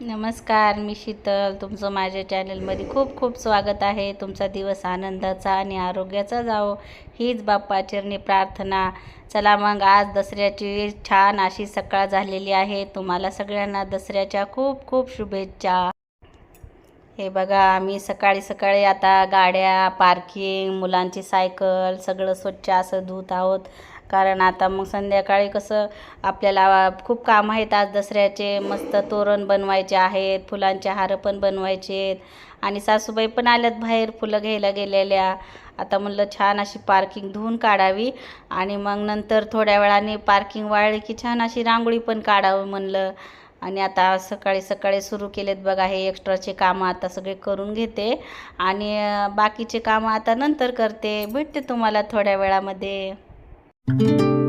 नमस्कार मी शीतल. तुमचं माझ्या चॅनलमध्ये खूप खूप स्वागत आहे. तुमचा दिवस आनंदाचा आणि आरोग्याचा जावो. हीच बाप्पाचरणी प्रार्थना. चला मग आज दसऱ्याची छान अशी सकाळ झालेली आहे. तुम्हाला सगळ्यांना दसऱ्याच्या खूप खूप शुभेच्छा. हे बघा आम्ही सकाळी सकाळी आता गाड्या पार्किंग मुलांची सायकल सगळं स्वच्छ असं धुत आहोत. कारण आता मग संध्याकाळी कसं आपल्याला खूप काम आहेत. आज दसऱ्याचे मस्त तोरण बनवायचे आहेत फुलांचे हार पण बनवायचे आहेत. आणि सासूबाई पण आल्यात बाहेर फुलं घ्यायला गेलेल्या. आता म्हणलं छान अशी पार्किंग धुवून काढावी. आणि मग नंतर थोड्या वेळाने पार्किंग वाळली की छान अशी रांगोळी पण काढावं म्हणलं. आणि आता सकाळी सकाळी सुरू केलेत बघा हे एक्स्ट्राचे कामं आता सगळे करून घेते. आणि बाकीचे कामं आता नंतर करते. भेटते तुम्हाला थोड्या वेळामध्ये. हे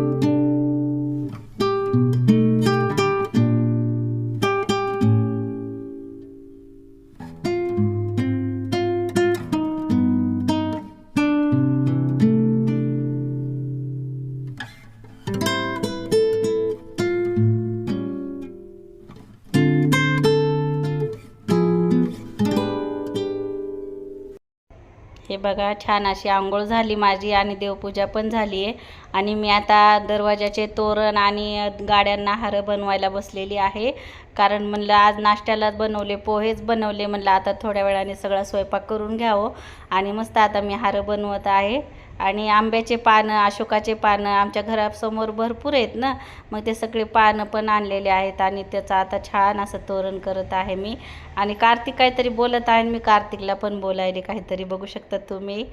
बघा छान अशी आंघोळ झाली माझी आणि देवपूजा पण झाली आहे. आणि मी आता दरवाजाचे तोरण आणि गाड्यांना हार बनवायला बसलेली आहे. कारण म्हणलं आज नाश्त्यालाच बनवले पोहेच बनवले म्हणलं आता थोड्या वेळाने सगळा स्वयंपाक करून घ्यावं. आणि मस्त आता मी हार बनवत आहे. आणि आंब्याचे पानं अशोकाचे पानं आमच्या घरासमोर भरपूर आहेत ना. मग ते सगळे पानं पण आणलेले आहेत आणि त्याचं आता छान असं तोरण करत आहे मी. आणि कार्तिक काहीतरी बोलत आहे मी कार्तिकला पण बोलायले काहीतरी. बघू शकता तुम्ही.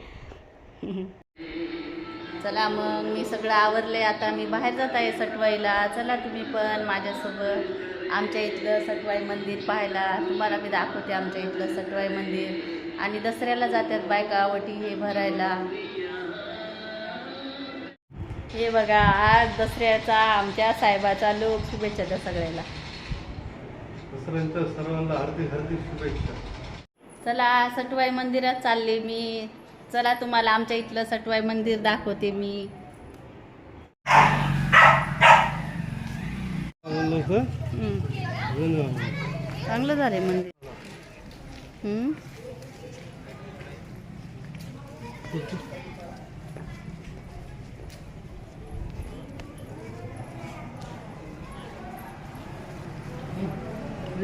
चला मग मी सगळं आवरले. आता मी बाहेर जात आहे सटवाईला. चला तुम्ही पण माझ्यासोबत आमच्या इथलं सटवाई मंदिर पाहायला. तुम्हाला मी दाखवते आमच्या इथलं सटवाई मंदिर. आणि दसऱ्याला जातात बायका वटी हे भरायला. हे बघा आज दसऱ्याचा आमच्या साहेबाचा लोक शुभेच्छा द्या सगळ्याला दसऱ्यांच्या सर्वांना हार्दिक हार्दिक शुभेच्छा. चला सटवाई मंदिरात चालले मी. चला तुम्हाला आमच्या इथलं सटवाई मंदिर दाखवते मी. चांगलं झालंय मंदिर.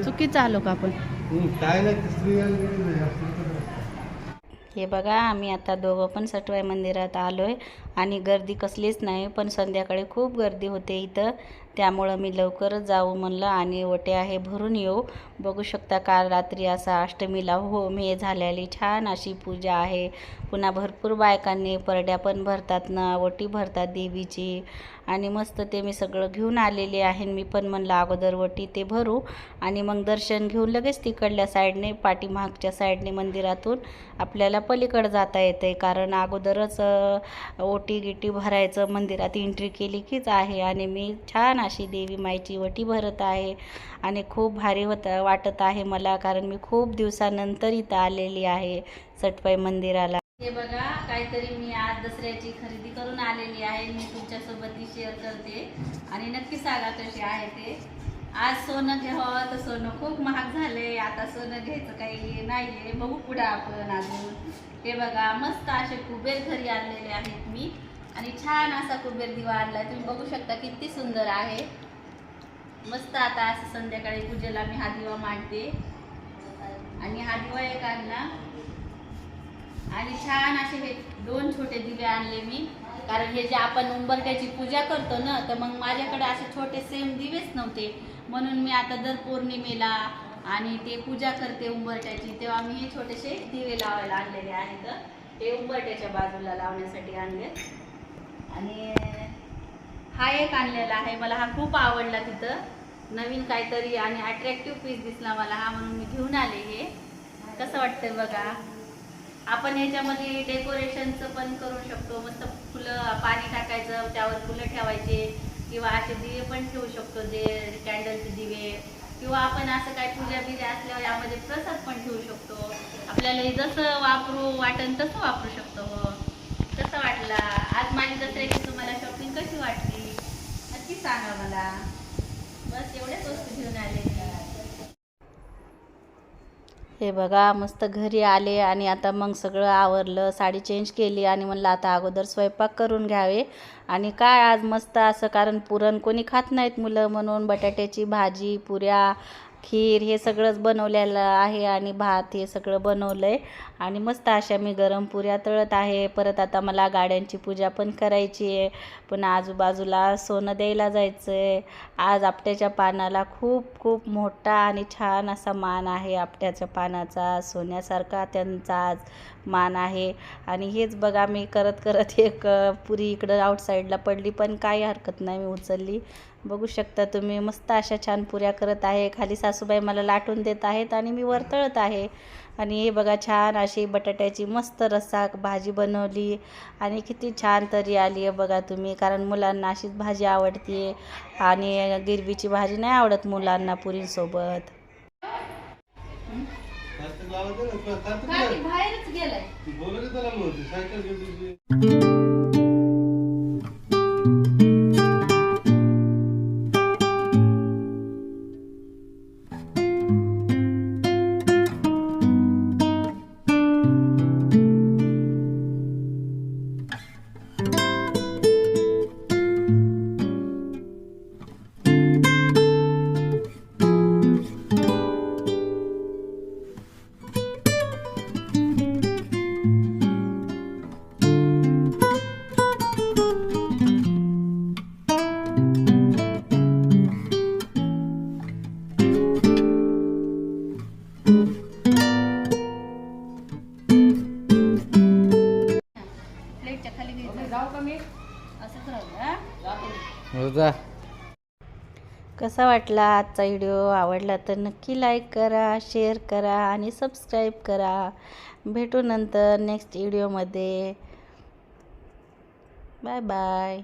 चुकीचं आलो का आपण. हे बघा आम्ही आता दोघं पण सटवाई मंदिरात आलो आहे आणि गर्दी कसलीच नाही पण संध्याकाळी खूप गर्दी होते इथं. त्यामुळं मी लवकरच जाऊ म्हणलं आणि ओटे आहे भरून येऊ. बघू शकता काल रात्री असा अष्टमीला हो मे झालेली छान अशी पूजा आहे. पुन्हा भरपूर बायकांनी परड्या पण भरतात ना ओटी भरतात देवीची. आणि मस्त ते मी सगळं घेऊन आलेले आहे. मी पण म्हणलं अगोदर वटी ते भरू आणि मग दर्शन घेऊन लगेच तिकडल्या साईडने पाठीमागच्या साईडने मंदिरातून आपल्याला पलीकडं जाता येते कारण अगोदरच ओट ओटी गिटी भरायचं मंदिरात एंट्री केली कीच आहे. आणि मी छान अशी देवी माईची वटी भरत आहे. आणि खूप भारी होत वाटत आहे मला कारण मी खूप दिवसानंतर इथं आलेली आहे सटपाई मंदिराला. हे बघा काहीतरी मी आज दसऱ्याची खरेदी करून आलेली आहे. मी तुमच्यासोबत ती शेअर करते. आणि नक्की सांगा कशी आहे ते. आज सोनं घ्यावं तर सोनं खूप महाग झाले आता सोनं घ्यायचं काही नाहीये. बघू पुढं आपण अजून. हे बघा मस्त असे कुबेर घरी आणलेले आहेत मी. आणि छान असा कुबेर दिवा आणलाय. तुम्ही बघू शकता किती सुंदर आहे. मस्त आता असं संध्याकाळी पूजेला मी हा दिवा मांडते. आणि हा दिवा एक आणला. आणि छान असे हे दोन छोटे दिवे आणले मी. कारण हे जे आपण उंबरट्याची पूजा करतो ना तर मग माझ्याकडे असे छोटे सेम दिवेच नव्हते. म्हणून मी आता दर पौर्णिमेला आणि ते पूजा करते उंबरट्याची तेव्हा मी हे छोटेसे दिवे लावायला आणलेले आहेत. ते उंबरट्याच्या बाजूला लावण्यासाठी आणले. आणि हा एक आणलेला आहे मला हा खूप आवडला तिथं. नवीन काहीतरी आणि अट्रॅक्टिव्ह पीस दिसला मला हा म्हणून मी घेऊन आले हे. कसं वाटतं बघा. आपण ह्याच्यामध्ये डेकोरेशनचं पण करू शकतो. मस्त फुलं पाणी टाकायचं त्यावर फुलं ठेवायचे. किंवा असे दिवे पण ठेवू शकतो जे कॅन्डलचे दिवे. किंवा आपण असं काही पूजा बिजा असल्यावर यामध्ये प्रसाद पण ठेवू शकतो. आपल्याला जसं वापरू वाटेल तसं वापरू शकतो हो. कसं वाटला? आज माझी दसऱ्याची तुम्हाला शॉपिंग कशी वाटली? नक्की सांगा मला बस एवढ्याच वस्तू घेऊन आले मी हे बघा मस्त घरी आले आणि आता मग सगळं आवरलं साडी चेंज केली आणि म्हणलं आता अगोदर स्वयंपाक करून घ्यावे. आणि काय आज मस्त असं कारण पुरण कोणी खात नाहीत मुलं म्हणून बटाट्याची भाजी पुऱ्या खीर हे सगळंच बनवलेलं आहे आणि भात हे सगळं बनवलं आहे आणि मस्त अशा मी गरम पुऱ्या तळत आहे. परत आता मला गाड्यांची पूजा पण करायची आहे. पण आजूबाजूला सोनं द्यायला जायचं आहे आज आपट्याच्या पानाला खूप खूप मोठा आणि छान असा मान आहे आपट्याच्या पानाचा. सोन्यासारखा त्यांचा आज मान आहे. आणि हेच बघा मी करत करत एक पुरी इकडं आउटसाईडला पडली पण काही हरकत नाही मी उचलली. बघू शकता तुम्ही मस्त अशा छान पुऱ्या करत आहे. खाली सासूबाई मला लाटून देत आहेत आणि मी वर तळत आहे. आणि हे बघा छान अशी बटाट्याची मस्त रस्सा भाजी बनवली आणि किती छान तरी आली आहे बघा तुम्ही कारण मुलांना अशीच भाजी आवडते आणि गिरवीची भाजी नाही आवडत मुलांना पुरींसोबत. बाहेरच गेलाय. जा. कसा वाटला आजचा व्हिडिओ आवडला तर नक्की लाईक करा शेअर करा आणि सबस्क्राईब करा. भेटू नंतर नेक्स्ट व्हिडिओमध्ये बाय बाय